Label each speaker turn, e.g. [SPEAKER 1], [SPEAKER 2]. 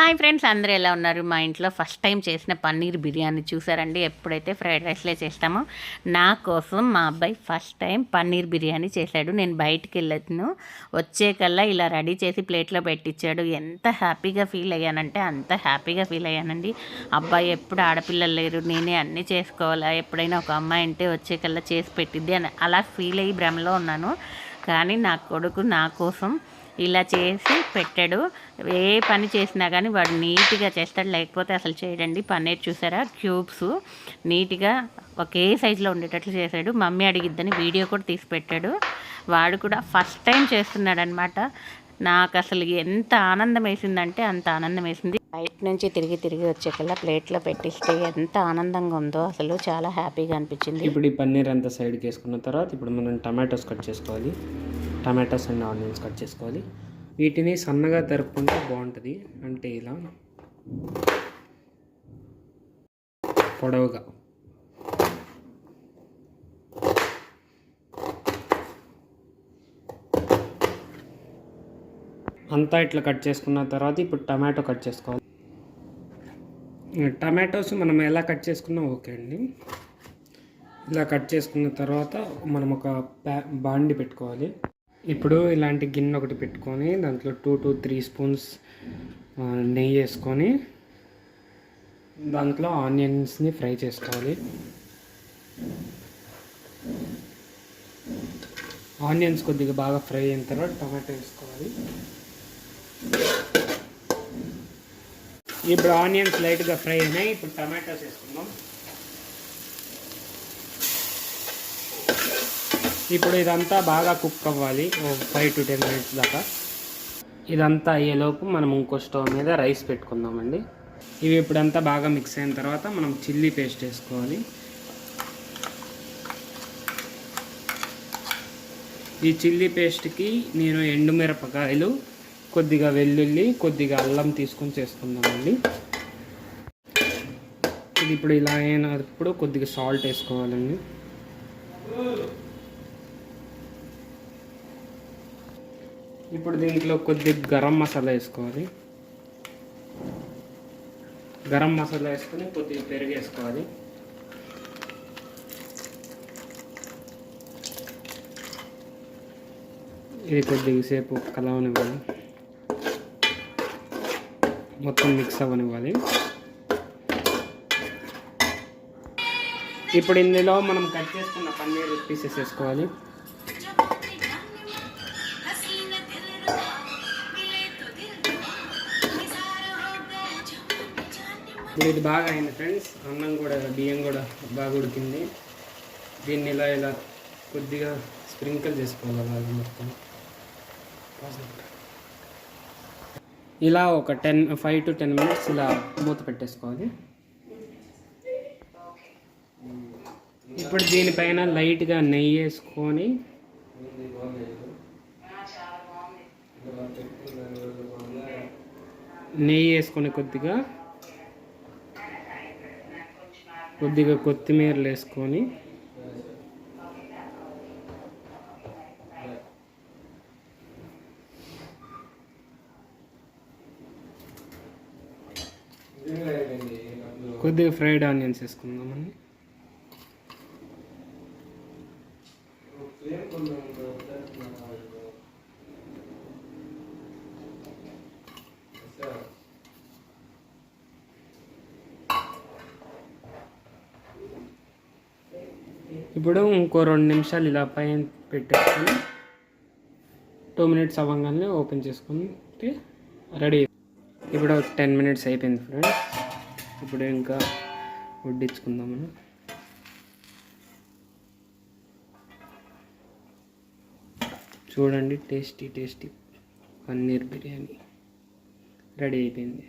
[SPEAKER 1] Hi friends అందరూ ఎలా ఉన్నారు? మా ఇంట్లో ఫస్ట్ టైం చేసిన పన్నీర్ బిర్యానీ చూసారండి. ఎప్పుడైతే ఫ్రైడ్ రైస్లే చేస్తామో నా కోసం మా అబ్బాయి ఫస్ట్ టైం పన్నీర్ బిర్యానీ చేశాడు. నేను బయటికి వెళ్ళను. వచ్చే కల్లా ఇలా రెడీ చేసి ప్లేట్లో పెట్టించాడు ఎంత హ్యాపీగా ఫీల్ అయ్యానంటే అంత హ్యాపీగా ఫీల్ అయ్యానండి. అబ్బాయి ఎప్పుడు ఆడపిల్లలు లేరు. నేనే అన్నీ చేసుకోవాలా? ఎప్పుడైనా ఒక అమ్మాయి అంటే వచ్చే కల్లా చేసి పెట్టిద్ది అని అలా ఫీల్ అయ్యి భ్రమలో ఉన్నాను. కానీ నా కొడుకు నా కోసం ఇలా చేసి పెట్టాడు. ఏ పని చేసినా కానీ వాడు నీట్గా చేస్తాడు. లేకపోతే అసలు చేయడండి. పన్నీర్ చూసారా? క్యూబ్స్. నీట్గా ఒకే సైజులో ఉండేటట్లు చేశాడు. మమ్మీ అడిగిద్దని వీడియో కూడా తీసి పెట్టాడు. వాడు కూడా ఫస్ట్ టైం చేస్తున్నాడు అనమాట నాకు అసలు ఎంత ఆనందం వేసిందంటే అంత ఆనందం వేసింది. బయట నుంచి తిరిగి తిరిగి వచ్చేకల్లా ప్లేట్లో పెట్టిస్తే ఎంత ఆనందంగా ఉందో అసలు చాలా హ్యాపీగా అనిపించింది.
[SPEAKER 2] ఇప్పుడు ఈ పన్నీర్ అంతా సైడ్కి వేసుకున్న తర్వాత ఇప్పుడు మనం టమాటోస్ కట్ చేసుకోవాలి. టమాటోస్ అండ్ ఆనియన్స్ కట్ చేసుకోవాలి. వీటిని సన్నగా తరుపుకుంటే బాగుంటుంది. అంటే ఇలా పొడవుగా. అంతా ఇట్లా కట్ చేసుకున్న తర్వాత ఇప్పుడు టమాటో కట్ చేసుకోవాలి. టమాటోస్ మనం ఎలా కట్ చేసుకున్నా ఓకే అండి. ఇలా కట్ చేసుకున్న తర్వాత మనం ఒక ప్యా బాండి పెట్టుకోవాలి. ఇప్పుడు ఇలాంటి గిన్నె ఒకటి పెట్టుకొని దాంట్లో టూ టు త్రీ స్పూన్స్ నెయ్యి వేసుకొని దాంట్లో ఆనియన్స్ని ఫ్రై చేసుకోవాలి. ఆనియన్స్ కొద్దిగా బాగా ఫ్రై అయిన తర్వాత టమాటో వేసుకోవాలి. ఇప్పుడు ఆనియన్స్ లైట్గా ఫ్రై అయినాయి. ఇప్పుడు టమాటోస్ వేసుకుందాం. ఇప్పుడు ఇదంతా బాగా కుక్ అవ్వాలి. ఓ ఫైవ్ టు టెన్ మినిట్స్ దాకా. ఇదంతా అయ్యేలోపు మనం ఇంకో స్టవ్ మీద రైస్ పెట్టుకుందామండి. ఇవి ఇప్పుడంతా బాగా మిక్స్ అయిన తర్వాత మనం చిల్లీ పేస్ట్ వేసుకోవాలి. ఈ చిల్లీ పేస్ట్కి నేను ఎండుమిరపకాయలు కొద్దిగా వెల్లుల్లి కొద్దిగా అల్లం తీసుకొని చేసుకుందామండి. ఇది ఇప్పుడు ఇలా అయినప్పుడు కొద్దిగా సాల్ట్ వేసుకోవాలండి. ఇప్పుడు దీంట్లో కొద్దిగా గరం మసాలా వేసుకోవాలి. గరం మసాలా వేసుకొని కొద్దిగా పెరుగు వేసుకోవాలి. ఇది కొద్దిగా సేపు కలవనివ్వాలి. మొత్తం మిక్స్ అవ్వనివ్వాలి. ఇప్పుడు ఇందులో మనం కట్ చేసుకున్న పన్నీర్ పీసెస్ వేసుకోవాలి. ఇప్పుడు ఇది బాగా అయింది ఫ్రెండ్స్ అన్నం కూడా బియ్యం కూడా బాగా ఉడికింది. దీన్ని ఇలా ఇలా కొద్దిగా స్ప్రింకిల్ చేసుకోవాలి అలాగే మొత్తం. ఇలా ఒక ten five to ten minutes ఇలా మూత పెట్టేసుకోవాలి. ఇప్పుడు దీనిపైన లైట్గా నెయ్యి వేసుకొని నెయ్యి వేసుకొని కొద్దిగా కొద్దిగా కొత్తిమీరలు వేసుకొని కొద్దిగా ఫ్రైడ్ ఆనియన్స్ వేసుకుందామండి ఇప్పుడు ఇంకో రెండు నిమిషాలు ఇలా పైన పెట్టేసుకొని టూ మినిట్స్ అవ్వగానే ఓపెన్ చేసుకుంటే రెడీ ఇప్పుడు టెన్ మినిట్స్ అయిపోయింది ఫ్రెండ్స్. ఇప్పుడు ఇంకా వడ్డించుకుందాం మనం చూడండి tasty tasty paneer biryani. Ready అయిపోయింది.